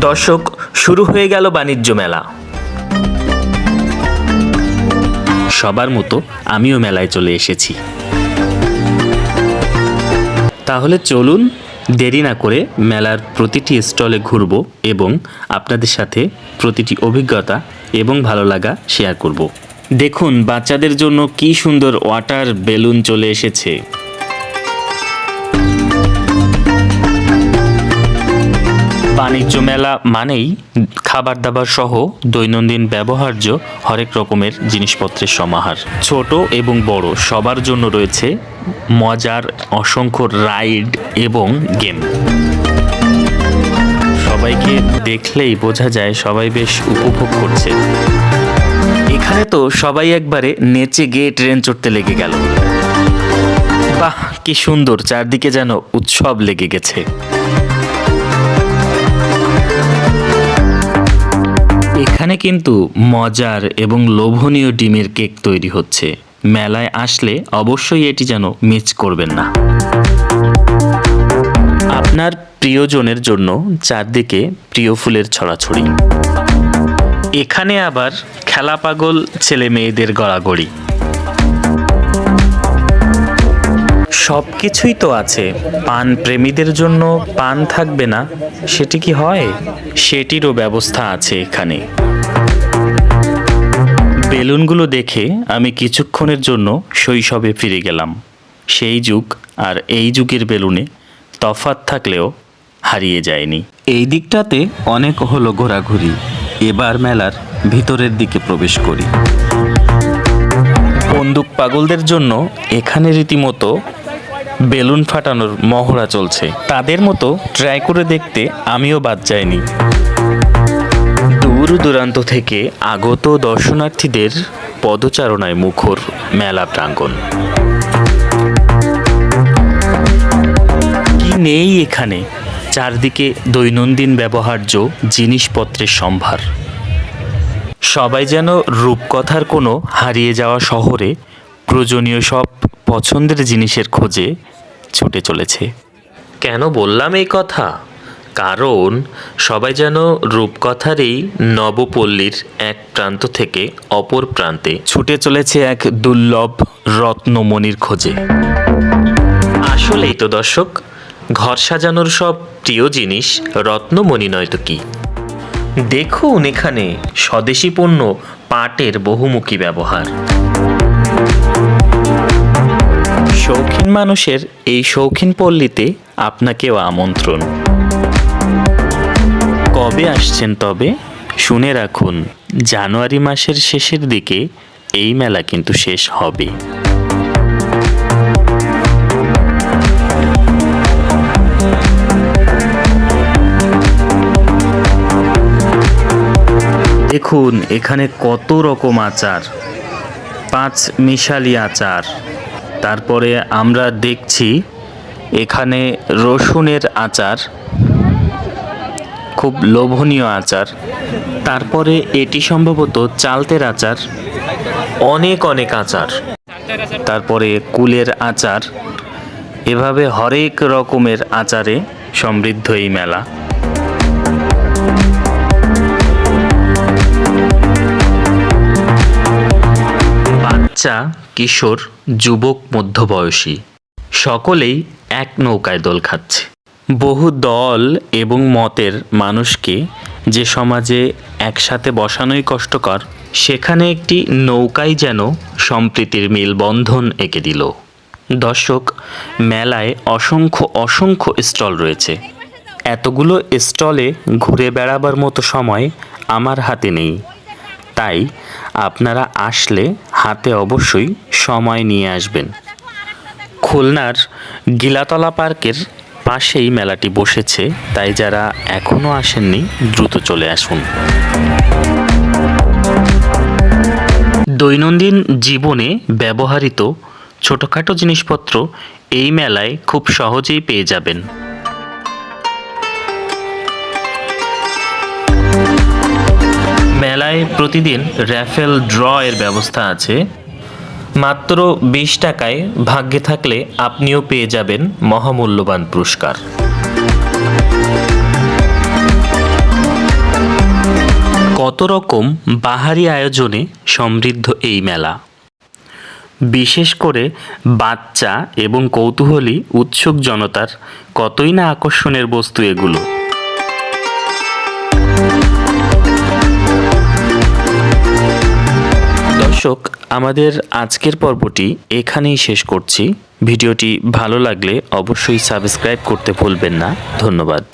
দর্শক, শুরু হয়ে গেল বাণিজ্য মেলা। সবার মতো আমিও মেলায় চলে এসেছি। তাহলে চলুন দেরি না করে মেলার প্রতিটি স্টলে ঘুরব এবং আপনাদের সাথে প্রতিটি অভিজ্ঞতা এবং ভালো লাগা শেয়ার করব। দেখুন, বাচ্চাদের জন্য কি সুন্দর ওয়াটার বেলুন চলে এসেছে। বাণিজ্য মেলা মানেই খাবার দাবার সহ দৈনন্দিন ব্যবহার্য হরেক রকমের জিনিসপত্রের সমাহার। ছোট এবং বড়, সবার জন্য রয়েছে মজার, অসংখ্য রাইড এবং গেম। সবাইকে দেখলেই বোঝা যায় সবাই বেশ উপভোগ করছে। এখানে তো সবাই একবারে নেচে গিয়ে ট্রেন চড়তে লেগে গেল। বাহ, কি সুন্দর, চারদিকে যেন উৎসব লেগে গেছে। এখানে কিন্তু মজার এবং লোভনীয় ডিমের কেক তৈরি হচ্ছে। মেলায় আসলে অবশ্যই এটি যেন মিস করবেন না। আপনার প্রিয়জনের জন্য চারদিকে প্রিয় ফুলের ছড়াছড়ি। এখানে আবার খেলা পাগল ছেলে মেয়েদের গড়াগড়ি। সব কিছুই তো আছে। পান প্রেমীদের জন্য পান থাকবে না, সেটি কি হয়? সেটিরও ব্যবস্থা আছে এখানে। বেলুনগুলো দেখে আমি কিছুক্ষণের জন্য শৈশবে ফিরে গেলাম। সেই যুগ আর এই যুগের বেলুনে তফাৎ থাকলেও হারিয়ে যায়নি। এই দিকটাতে অনেক হলো ঘোরাঘুরি। এবার মেলার ভিতরের দিকে প্রবেশ করি। বন্দুক পাগলদের জন্য এখানে রীতিমতো বেলুন ফাটানোর মহড়া চলছে। তাদের মতো ট্রাই করে দেখতে আমিও বাদ যাইনি। দূর দূরান্ত থেকে আগত দর্শনার্থীদের পদচারণায় মুখর মেলা প্রাঙ্গণ। কি নেই এখানে? চারদিকে দৈনন্দিন ব্যবহার্য জিনিসপত্রের সম্ভার। সবাই যেন রূপকথার কোনো হারিয়ে যাওয়া শহরে প্রয়োজনীয় সব পছন্দের জিনিসের খোঁজে ছুটে চলেছে। কেন বললাম এই কথা? কারণ সবাই যেন রূপকথারই নবপল্লীর এক প্রান্ত থেকে অপর প্রান্তে ছুটে চলেছে এক দুর্লভ রত্নমণির খোঁজে। আসলেই তো দর্শক ঘর সাজানোর সব প্রিয় জিনিস রত্নমণি নয় তো কি? দেখুন এখানে স্বদেশি পণ্য পাটের বহুমুখী ব্যবহার। শৌখিন মানুষের এই শৌখিন পল্লীতে আপনাকেও আমন্ত্রণ। কবে আসছেন তবে? শুনে রাখুন, জানুয়ারি মাসের শেষের দিকে এই মেলা কিন্তু শেষ হবে। দেখুন, এখানে কত রকম আচার। পাঁচ মিশালি আচার। তারপরে আমরা দেখছি এখানে রসুনের আচার খুব লোভনীয় আচার। তারপরে এটি সম্ভবত চালতের আচার। অনেক অনেক আচার। তারপরে কুলের আচার। এভাবে হরেক রকমের আচারে সমৃদ্ধ এই মেলা। বাচ্চা কিশোর যুবক মধ্যবয়সী। সকলেই এক নৌকায় দোল খাচ্ছে। বহু দল এবং মতের মানুষকে যে সমাজে একসাথে বসানোই কষ্টকর, সেখানে একটি নৌকাই যেন সম্প্রীতির মেলবন্ধন এঁকে দিল। দর্শক, মেলায় অসংখ্য অসংখ্য স্টল রয়েছে। এতগুলো স্টলে ঘুরে বেড়াবার মতো সময় আমার হাতে নেই। তাই আপনারা আসলে হাতে অবশ্যই সময় নিয়ে আসবেন। খুলনার গিলাতলা পার্কের পাশেই মেলাটি বসেছে, তাই যারা এখনও আসেননি, দ্রুত চলে আসুন। দৈনন্দিন জীবনে ব্যবহৃত ছোটোখাটো জিনিসপত্র এই মেলায় খুব সহজেই পেয়ে যাবেন। মেলায় প্রতিদিন র্যাফেল ড্র এর ব্যবস্থা আছে। মাত্র বিশ টাকায় ভাগ্যে থাকলে আপনিও পেয়ে যাবেন মহামূল্যবান পুরস্কার। কত রকম বাহারি আয়োজনে সমৃদ্ধ এই মেলা। বিশেষ করে বাচ্চা এবং কৌতূহলী, উৎসুক জনতার কতই না আকর্ষণের বস্তু এগুলো। দর্শক, আমাদের আজকের পর্বটি এখানেই শেষ করছি। ভিডিওটি ভালো লাগলে অবশ্যই সাবস্ক্রাইব করতে ভুলবেন না। ধন্যবাদ।